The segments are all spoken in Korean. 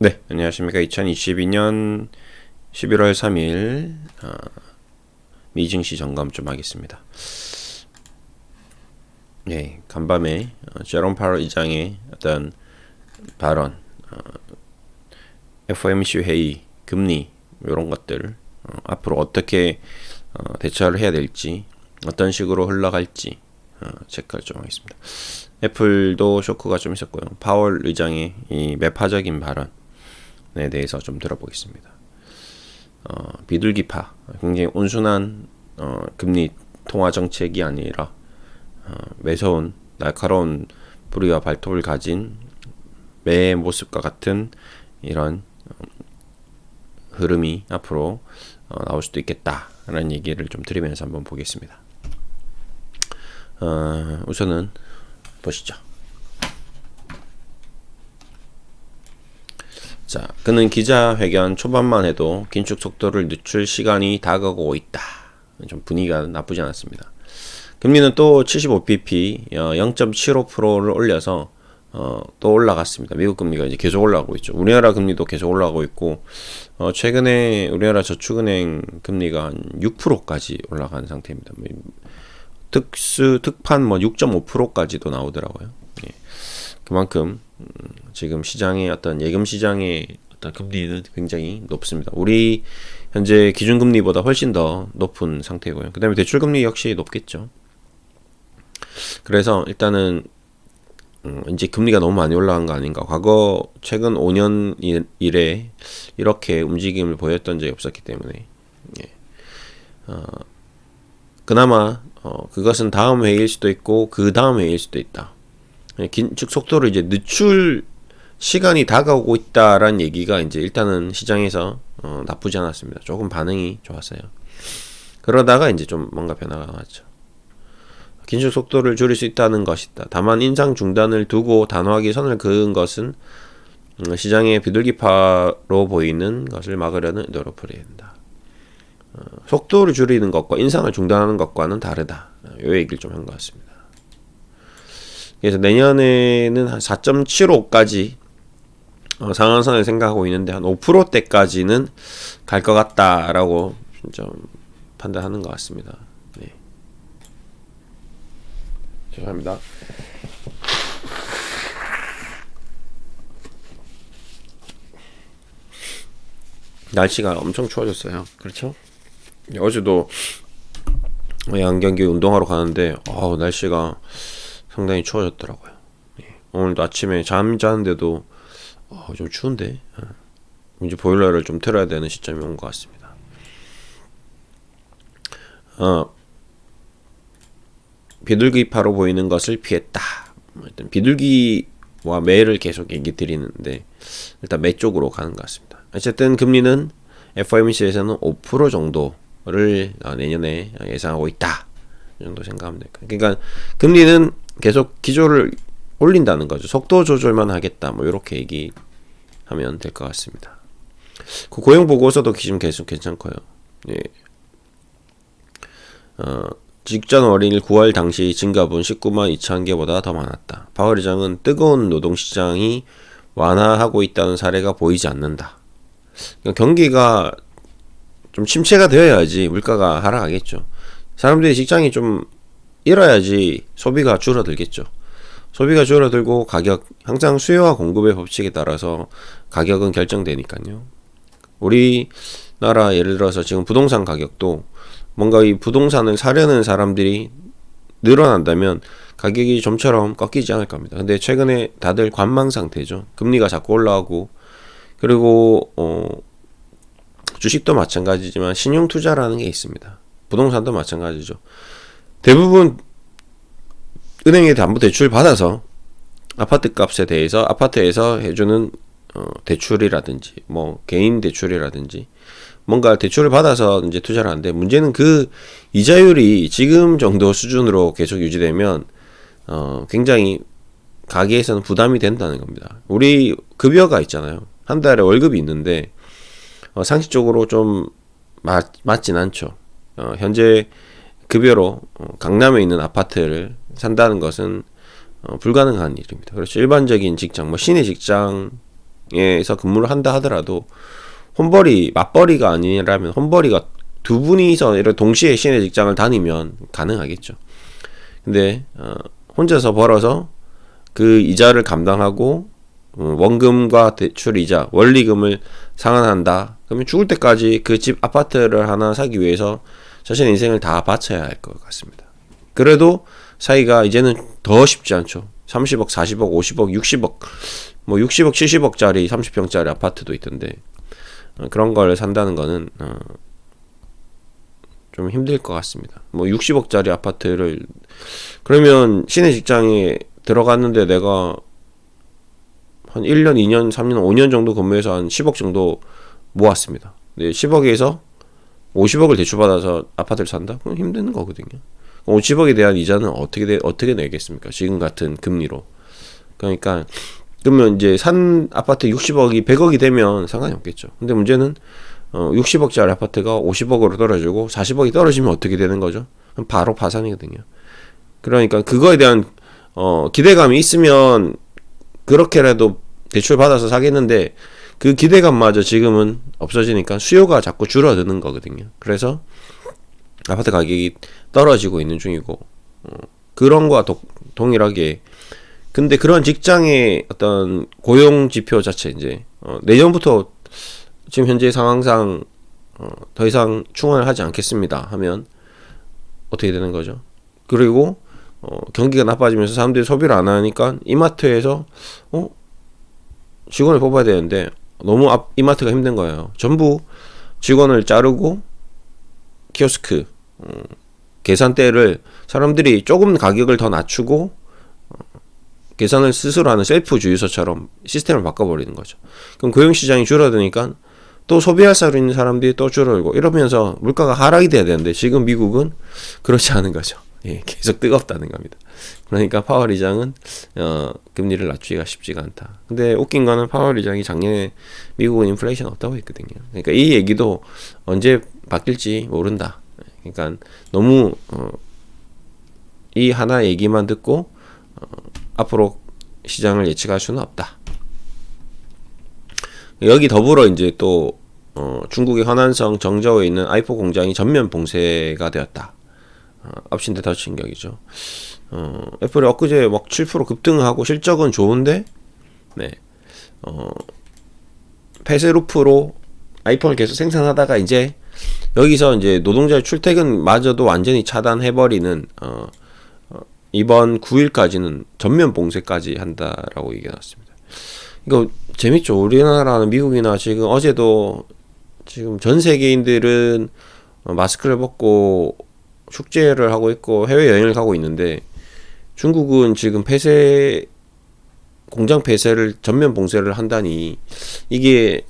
네, 안녕하십니까. 2022년 11월 3일 어, 미증시 점검 좀 하겠습니다. 네, 간밤에 어, 제롬 파월 의장의 어떤 발언, 어, FOMC 회의, 금리 이런 것들 어, 앞으로 어떻게 어, 대처를 해야 될지, 어떤 식으로 흘러갈지 어, 체크를 좀 하겠습니다. 애플도 쇼크가 좀 있었고요. 파월 의장의 이 매파적인 발언 에 대해서 좀 들어보겠습니다. 어, 비둘기파 굉장히 온순한 어, 금리 통화 정책이 아니라 어, 매서운 날카로운 뿌리와 발톱을 가진 매의 모습과 같은 이런 어, 흐름이 앞으로 어, 나올 수도 있겠다라는 얘기를 좀 드리면서 한번 보겠습니다. 어, 우선은 보시죠. 자, 그는 기자회견 초반만 해도 긴축 속도를 늦출 시간이 다가오고 있다. 좀 분위기가 나쁘지 않았습니다. 금리는 또 75bp, 0.75%를 올려서 어, 또 올라갔습니다. 미국 금리가 이제 계속 올라가고 있죠. 우리나라 금리도 계속 올라가고 있고, 어, 최근에 우리나라 저축은행 금리가 한 6%까지 올라간 상태입니다. 뭐, 특수, 특판 뭐 6.5%까지도 나오더라고요. 예. 그만큼 음, 지금 시장의 어떤 예금 시장의 어떤 금리는 굉장히 높습니다. 우리 현재 기준금리보다 훨씬 더 높은 상태고요. 그 다음에 대출금리 역시 높겠죠. 그래서 일단은 음, 이제 금리가 너무 많이 올라간 거 아닌가. 과거 최근 5년 이래 이렇게 움직임을 보였던 적이 없었기 때문에 예. 어, 그나마 어, 그것은 다음 회의일 수도 있고 그 다음 회의일 수도 있다. 예, 긴축 속도를 이제 늦출 시간이 다가오고 있다라는 얘기가 이제 일단은 시장에서 어, 나쁘지 않았습니다. 조금 반응이 좋았어요. 그러다가 이제 좀 뭔가 변화가 나왔죠. 긴축 속도를 줄일 수 있다는 것이다. 다만 인상 중단을 두고 단호하게 선을 그은 것은 음, 시장의 비둘기파로 보이는 것을 막으려는 의도로 풀이한다. 어, 속도를 줄이는 것과 인상을 중단하는 것과는 다르다. 이 얘기를 좀 한 것 같습니다. 그래서 내년에는 한 4.75까지 어, 상한선을 생각하고 있는데 한 5%대까지는 갈 것 같다라고 좀 판단하는 것 같습니다. 네. 죄송합니다. 날씨가 엄청 추워졌어요. 그렇죠? 어제도 양경기 운동하러 가는데 어, 날씨가 상당히 추워졌더라고요. 예. 오늘도 아침에 잠 자는데도 어, 좀 추운데 어. 이제 보일러를 좀 틀어야 되는 시점이 온 것 같습니다. 어, 비둘기파로 보이는 것을 피했다. 뭐 일단 비둘기와 매를 계속 얘기 드리는데 일단 매 쪽으로 가는 것 같습니다. 어쨌든 금리는 FOMC에서는 5% 정도를 내년에 예상하고 있다. 이 정도 생각하면 될까요? 그러니까 금리는 계속 기조를 올린다는 거죠. 속도 조절만 하겠다. 뭐 이렇게 얘기하면 될 것 같습니다. 그 고용 보고서도 지금 계속 괜찮고요. 예. 어, 직전 월일 9월 당시 증가분 19만 2천 개보다 더 많았다. 파월 의장은 뜨거운 노동 시장이 완화하고 있다는 사례가 보이지 않는다. 그러니까 경기가 좀 침체가 되어야지 물가가 하락하겠죠. 사람들이 직장이 좀 잃어야지 소비가 줄어들겠죠. 소비가 줄어들고 가격 항상 수요와 공급의 법칙에 따라서 가격은 결정되니까요. 우리나라 예를 들어서 지금 부동산 가격도 뭔가 이 부동산을 사려는 사람들이 늘어난다면 가격이 좀처럼 꺾이지 않을 겁니다. 근데 최근에 다들 관망 상태죠. 금리가 자꾸 올라가고 그리고 어 주식도 마찬가지지만 신용 투자라는 게 있습니다. 부동산도 마찬가지죠. 대부분 은행에 담보 대출 받아서 아파트 값에 대해서 아파트에서 해주는 어, 대출이라든지 뭐 개인 대출이라든지 뭔가 대출을 받아서 이제 투자를 하는데 문제는 그 이자율이 지금 정도 수준으로 계속 유지되면 어, 굉장히 가게에서는 부담이 된다는 겁니다. 우리 급여가 있잖아요. 한 달에 월급이 있는데 어, 상식적으로 좀 맞, 맞진 않죠. 어, 현재 급여로 어, 강남에 있는 아파트를 산다는 것은 어, 불가능한 일입니다. 그렇죠. 일반적인 직장, 뭐 시내 직장에서 근무를 한다 하더라도 혼벌이 맞벌이가 아니라면 혼벌이가 두 분이서 이런 동시에 시내 직장을 다니면 가능하겠죠. 근데 어, 혼자서 벌어서 그 이자를 감당하고 어, 원금과 대출 이자, 원리금을 상환한다. 그러면 죽을 때까지 그 집 아파트를 하나 사기 위해서 자신의 인생을 다 바쳐야 할 것 같습니다. 그래도 사이가 이제는 더 쉽지 않죠. 30억, 40억, 50억, 60억, 뭐 60억, 70억짜리 30평짜리 아파트도 있던데 어, 그런 걸 산다는 거는 어, 좀 힘들 것 같습니다. 뭐 60억짜리 아파트를 그러면 시내 직장에 들어갔는데 내가 한 1년, 2년, 3년, 5년 정도 근무해서 한 10억 정도 모았습니다. 네, 10억에서 50억을 대출받아서 아파트를 산다? 그건 힘든 거거든요. 50억에 대한 이자는 어떻게 되, 어떻게 내겠습니까? 지금 같은 금리로. 그러니까 그러면 이제 산 아파트 60억이 100억이 되면 상관이 없겠죠. 근데 문제는 어, 60억짜리 아파트가 50억으로 떨어지고 40억이 떨어지면 어떻게 되는 거죠? 그럼 바로 파산이거든요. 그러니까 그거에 대한 어, 기대감이 있으면 그렇게라도 대출 받아서 사겠는데 그 기대감마저 지금은 없어지니까 수요가 자꾸 줄어드는 거거든요. 그래서 아파트 가격이 떨어지고 있는 중이고 어, 그런 거와 도, 동일하게 근데 그런 직장의 어떤 고용 지표 자체 이제 어, 내년부터 지금 현재 상황상 어, 더 이상 충원을 하지 않겠습니다 하면 어떻게 되는 거죠? 그리고 어, 경기가 나빠지면서 사람들이 소비를 안 하니까 이마트에서 어 직원을 뽑아야 되는데 너무 앞, 이마트가 힘든 거예요. 전부 직원을 자르고 키오스크 음, 계산대를 사람들이 조금 가격을 더 낮추고 어, 계산을 스스로 하는 셀프 주유소처럼 시스템을 바꿔버리는 거죠. 그럼 고용 시장이 줄어드니까 또 소비할 수 있는 사람들이 또 줄어들고 이러면서 물가가 하락이 돼야 되는데 지금 미국은 그렇지 않은 거죠. 예, 계속 뜨겁다는 겁니다. 그러니까 파월 의장은 어, 금리를 낮추기가 쉽지가 않다. 근데 웃긴 거는 파월 의장이 작년에 미국은 인플레이션 없다고 했거든요. 그러니까 이 얘기도 언제 바뀔지 모른다. 그러니까 너무 어, 이 하나 얘기만 듣고 어, 앞으로 시장을 예측할 수는 없다. 여기 더불어 이제 또 어, 중국의 허난성 정저우에 있는 아이폰 공장이 전면 봉쇄가 되었다. 어, 업신대 더 충격이죠. 어, 애플이 엊그제 막 7% 급등하고 실적은 좋은데, 네, 어, 폐쇄루프로 아이폰을 계속 생산하다가 이제 여기서 이제 노동자의 출퇴근마저도 완전히 차단해버리는 어, 어, 이번 9일까지는 전면 봉쇄까지 한다라고 얘기해 놨습니다. 이거 재밌죠. 우리나라는 미국이나 지금 어제도 지금 전 세계인들은 어, 마스크를 벗고 축제를 하고 있고 해외 여행을 가고 있는데 중국은 지금 폐쇄 공장 폐쇄를 전면 봉쇄를 한다니 이게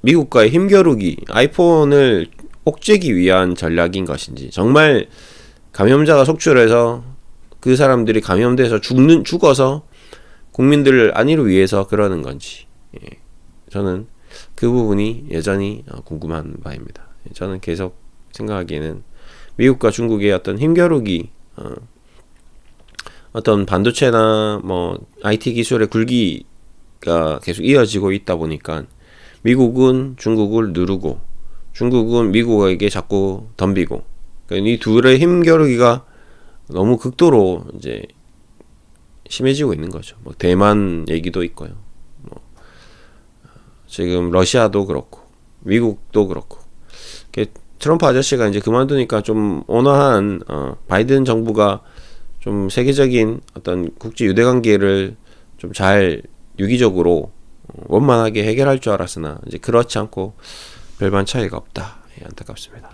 미국과의 힘겨루기 아이폰을 옥죄기 위한 전략인 것인지 정말 감염자가 속출해서 그 사람들이 감염돼서 죽는 죽어서 국민들을 안위를 위해서 그러는 건지 예. 저는 그 부분이 여전히 어, 궁금한 바입니다. 저는 계속 생각하기에는 미국과 중국의 어떤 힘겨루기 어, 어떤 반도체나 뭐 IT 기술의 굴기가 계속 이어지고 있다 보니까 미국은 중국을 누르고 중국은 미국에게 자꾸 덤비고 그러니까 이 둘의 힘겨루기가 너무 극도로 이제 심해지고 있는 거죠. 뭐 대만 얘기도 있고요. 뭐 지금 러시아도 그렇고 미국도 그렇고 트럼프 아저씨가 이제 그만두니까 좀 온화한 어, 바이든 정부가 좀 세계적인 어떤 국제 유대 관계를 좀 잘 유기적으로 어, 원만하게 해결할 줄 알았으나 이제 그렇지 않고 별반 차이가 없다. 예, 안타깝습니다.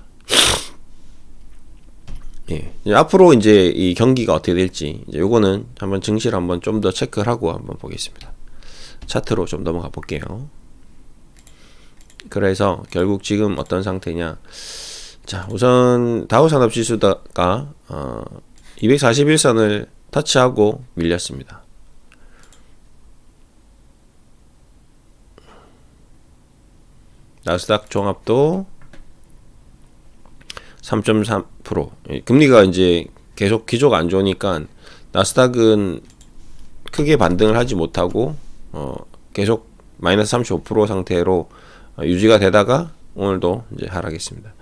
예, 이제 앞으로 이제 이 경기가 어떻게 될지 이제 요거는 한번 증시를 한번 좀 더 체크를 하고 한번 보겠습니다. 차트로 좀 넘어가 볼게요. 그래서 결국 지금 어떤 상태냐? 자, 우선 다우 산업 지수가 어, 241선을 터치하고 밀렸습니다. 나스닥 종합도 3.3% 금리가 이제 계속 기조가 안 좋으니까 나스닥은 크게 반등을 하지 못하고 어, 계속 마이너스 35% 상태로 어, 유지가 되다가 오늘도 이제 하락했습니다.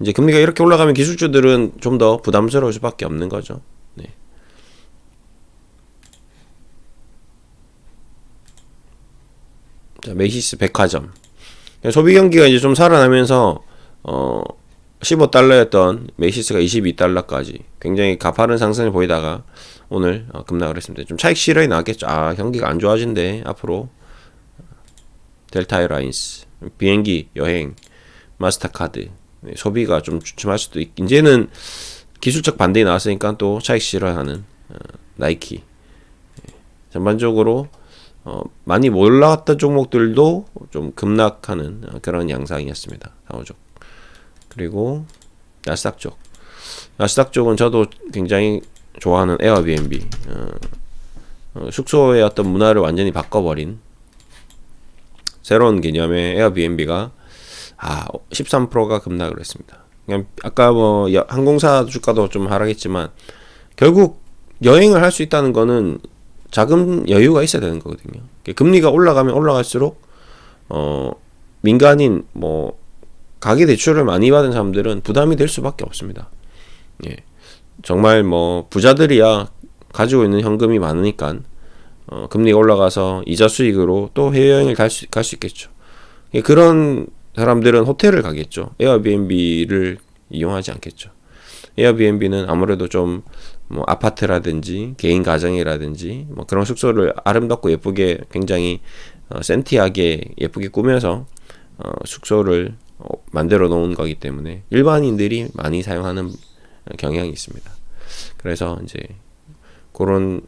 이제 금리가 이렇게 올라가면 기술주들은 좀 더 부담스러울 수밖에 없는 거죠. 네. 자, 메시스 백화점. 소비 경기가 이제 좀 살아나면서 어 15달러였던 메시스가 22달러까지 굉장히 가파른 상승을 보이다가 오늘 어, 급락을 했습니다. 좀 차익 실현이 나왔겠죠. 아, 경기가 안 좋아진대. 앞으로 델타 에라인스, 비행기, 여행, 마스터카드, 네, 소비가 좀 주춤할 수도 있. 이제는 기술적 반등이 나왔으니까 또 차익 실현하는 어, 나이키. 네, 전반적으로 어, 많이 올라갔던 종목들도 좀 급락하는 어, 그런 양상이었습니다. 다우족. 그리고 나스닥 쪽. 나스닥 쪽은 저도 굉장히 좋아하는 에어비앤비. 어, 어, 숙소의 어떤 문화를 완전히 바꿔버린 새로운 개념의 에어비앤비가 아 13%가 급락을 했습니다. 그냥 아까 뭐 항공사 주가도 좀 하락했지만 결국 여행을 할 수 있다는 거는 자금 여유가 있어야 되는 거거든요. 금리가 올라가면 올라갈수록 어 민간인 뭐 가계 대출을 많이 받은 사람들은 부담이 될 수밖에 없습니다. 예. 정말 뭐 부자들이야 가지고 있는 현금이 많으니까 어, 금리가 올라가서 이자 수익으로 또 해외여행을 갈 수 갈 수 있겠죠. 예, 그런 사람들은 호텔을 가겠죠. 에어비앤비를 이용하지 않겠죠. 에어비앤비는 아무래도 좀 뭐 아파트라든지 개인 가정이라든지 뭐 그런 숙소를 아름답고 예쁘게 굉장히 어, 센티하게 예쁘게 꾸며서 어, 숙소를 어, 만들어 놓은 거기 때문에 일반인들이 많이 사용하는 경향이 있습니다. 그래서 이제 그런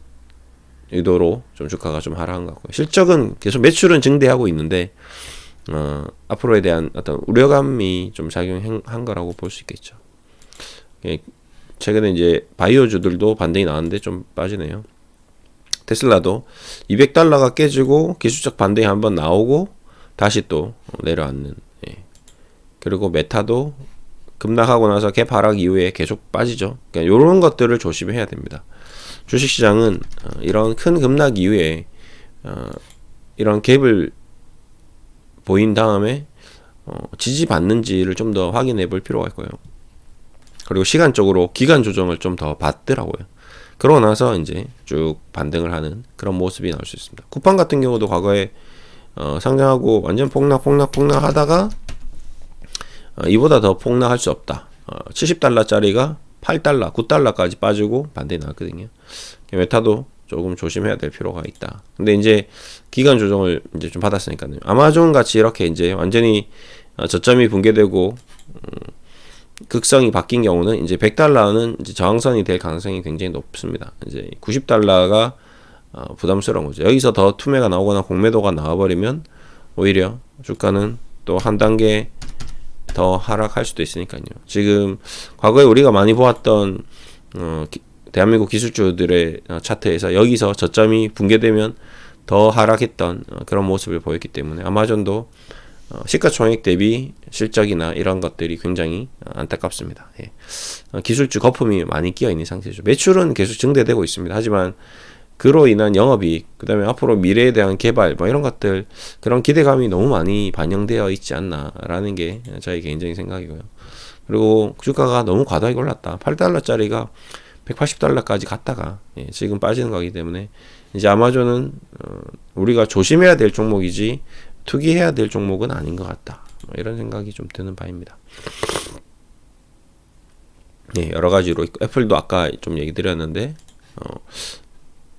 의도로 좀 주가가 좀 하락한 것 같고요. 실적은 계속 매출은 증대하고 있는데 어, 앞으로에 대한 어떤 우려감이 좀 작용한 거라고 볼 수 있겠죠. 예, 최근에 이제 바이오주들도 반등이 나왔는데 좀 빠지네요. 테슬라도 200달러가 깨지고 기술적 반등이 한번 나오고 다시 또 내려앉는. 예. 그리고 메타도 급락하고 나서 갭 하락 이후에 계속 빠지죠. 그러니까 이런 것들을 조심해야 됩니다. 주식시장은 어, 이런 큰 급락 이후에 어, 이런 갭을 보인 다음에 어, 지지받는지를 좀 더 확인해 볼 필요가 있고요. 그리고 시간적으로 기간 조정을 좀 더 받더라고요. 그러고 나서 이제 쭉 반등을 하는 그런 모습이 나올 수 있습니다. 쿠팡 같은 경우도 과거에 어, 상장하고 완전 폭락 폭락 폭락 하다가 어, 이보다 더 폭락할 수 없다. 어, 70달러짜리가 8달러, 9달러까지 빠지고 반등이 나왔거든요. 메타도 조금 조심해야 될 필요가 있다. 근데 이제 기간 조정을 이제 좀 받았으니까요. 아마존 같이 이렇게 이제 완전히 어, 저점이 붕괴되고 음, 극성이 바뀐 경우는 이제 100달러는 이제 저항선이 될 가능성이 굉장히 높습니다. 이제 90달러가 어, 부담스러운 거죠. 여기서 더 투매가 나오거나 공매도가 나와버리면 오히려 주가는 또 한 단계 더 하락할 수도 있으니까요. 지금 과거에 우리가 많이 보았던 어, 기, 대한민국 기술주들의 어, 차트에서 여기서 저점이 붕괴되면 더 하락했던 어, 그런 모습을 보였기 때문에 아마존도 어, 시가총액 대비 실적이나 이런 것들이 굉장히 어, 안타깝습니다. 예. 어, 기술주 거품이 많이 끼어 있는 상태죠. 매출은 계속 증대되고 있습니다. 하지만 그로 인한 영업이익, 그 다음에 앞으로 미래에 대한 개발, 뭐 이런 것들, 그런 기대감이 너무 많이 반영되어 있지 않나라는 게 저희 개인적인 생각이고요. 그리고 주가가 너무 과다하게 올랐다. 8달러짜리가 180달러까지 갔다가 예, 지금 빠지는 거기 때문에 이제 아마존은 어, 우리가 조심해야 될 종목이지 투기해야 될 종목은 아닌 것 같다. 뭐 이런 생각이 좀 드는 바입니다. 네, 여러 가지로 애플도 아까 좀 얘기 드렸는데 어,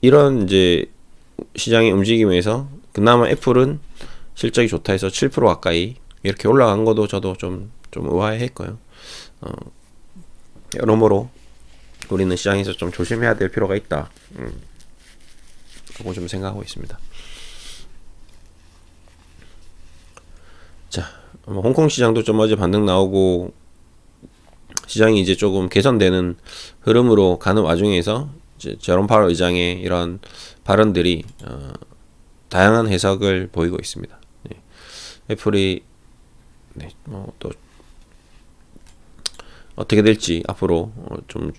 이런 이제 시장의 움직임에서 그나마 애플은 실적이 좋다 해서 7% 가까이 이렇게 올라간 것도 저도 좀, 좀 의아해했고요. 어, 여러모로 우리는 시장에서 좀 조심해야 될 필요가 있다. 음, 그거 좀 생각하고 있습니다. 자, 뭐 홍콩 시장도 좀 어제 반등 나오고 시장이 이제 조금 개선되는 흐름으로 가는 와중에서 이 제 제롬 파월 의장의 이런 발언들이 어, 다양한 해석을 보이고 있습니다. 네. 애플이 네, 뭐 또 어떻게 될지 앞으로 어, 좀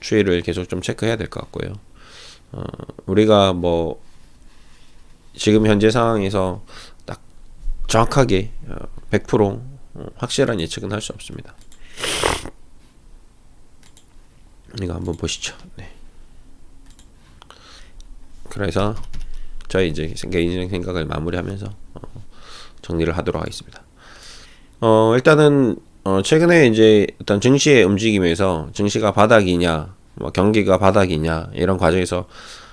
추이를 계속 좀 체크해야 될 것 같고요. 어, 우리가 뭐 지금 현재 상황에서 딱 정확하게 어, 100% 어, 확실한 예측은 할 수 없습니다. 이거 한번 보시죠. 네. 그래서 저희 이제 개인적인 생각을 마무리하면서 어, 정리를 하도록 하겠습니다. 어, 일단은 어, 최근에 이제 어떤 증시의 움직임에서 증시가 바닥이냐, 뭐 경기가 바닥이냐 이런 과정에서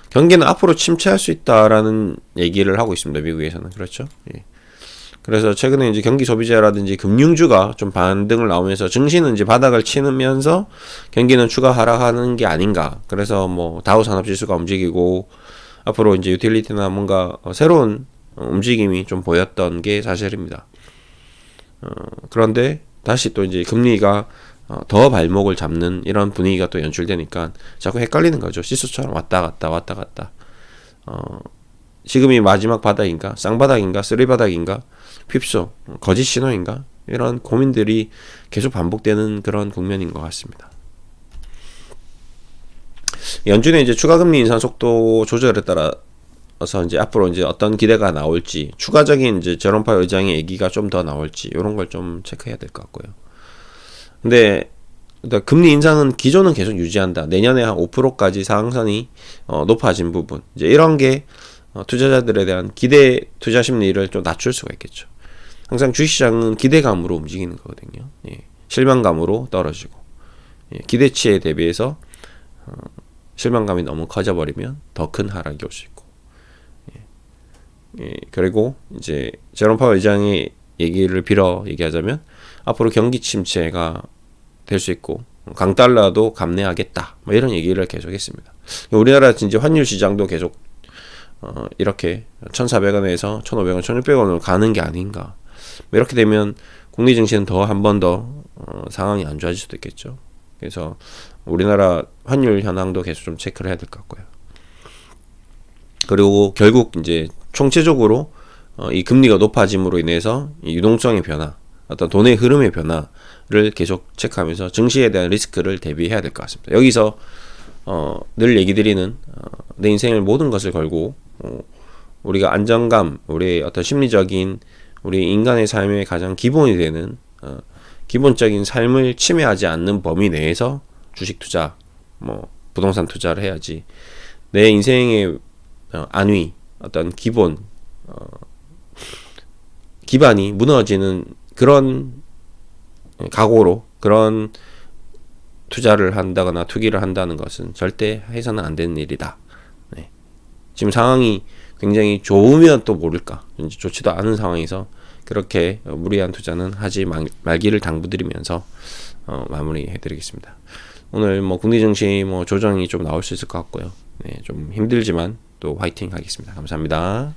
경기는 앞으로 침체할 수 있다라는 얘기를 하고 있습니다. 미국에서는 그렇죠. 예. 그래서 최근에 이제 경기 소비자라든지 금융주가 좀 반등을 나오면서 증시는 이제 바닥을 치면서 경기는 추가 하락하는 게 아닌가. 그래서 뭐 다우 산업지수가 움직이고 앞으로 이제 유틸리티나 뭔가 새로운 움직임이 좀 보였던 게 사실입니다. 어, 그런데 다시 또 이제 금리가 어, 더 발목을 잡는 이런 분위기가 또 연출되니까 자꾸 헷갈리는 거죠. 시수처럼 왔다 갔다 왔다 갔다. 어, 지금이 마지막 바닥인가, 쌍바닥인가, 쓰리바닥인가, 핍소, 거짓 신호인가 이런 고민들이 계속 반복되는 그런 국면인 것 같습니다. 연준의 이제 추가 금리 인상 속도 조절에 따라서 이제 앞으로 이제 어떤 기대가 나올지 추가적인 이제 제롬파 의장의 얘기가 좀 더 나올지 이런 걸 좀 체크해야 될 것 같고요. 근데 금리 인상은 기존은 계속 유지한다. 내년에 한 5%까지 상한선이 어, 높아진 부분. 이제 이런 게 어, 투자자들에 대한 기대 투자 심리를 좀 낮출 수가 있겠죠. 항상 주식시장은 기대감으로 움직이는 거거든요. 예. 실망감으로 떨어지고 예. 기대치에 대비해서 어, 실망감이 너무 커져버리면 더 큰 하락이 올 수 있고 예. 예. 그리고 이제 제롬 파월 의장의 얘기를 빌어 얘기하자면 앞으로 경기 침체가 될 수 있고 강달러도 감내하겠다 뭐 이런 얘기를 계속했습니다. 우리나라 진짜 환율 시장도 계속 어, 이렇게 1,400원에서 1,500원, 1,600원으로 가는 게 아닌가. 뭐 이렇게 되면 국내 증시는 더 한 번더 어, 상황이 안 좋아질 수도 있겠죠. 그래서 우리나라 환율 현황도 계속 좀 체크를 해야 될 것 같고요. 그리고 결국 이제 총체적으로 어, 이 금리가 높아짐으로 인해서 이 유동성의 변화, 어떤 돈의 흐름의 변화를 계속 체크하면서 증시에 대한 리스크를 대비해야 될 것 같습니다. 여기서 어, 늘 얘기 드리는 어, 내 인생을 모든 것을 걸고 어, 우리가 안정감, 우리의 어떤 심리적인 우리 인간의 삶의 가장 기본이 되는 어, 기본적인 삶을 침해하지 않는 범위 내에서 주식 투자, 뭐 부동산 투자를 해야지 내 인생의 어, 안위, 어떤 기본 어, 기반이 무너지는 그런 각오로 그런 투자를 한다거나 투기를 한다는 것은 절대 해서는 안 되는 일이다. 네. 지금 상황이 굉장히 좋으면 또 모를까 좋지도 않은 상황에서 그렇게 무리한 투자는 하지 말 기를 당부드리면서 어, 마무리해드리겠습니다. 오늘 뭐 국내 증시 뭐 조정이 좀 나올 수 있을 것 같고요. 네, 좀 힘들지만 또 화이팅 하겠습니다. 감사합니다.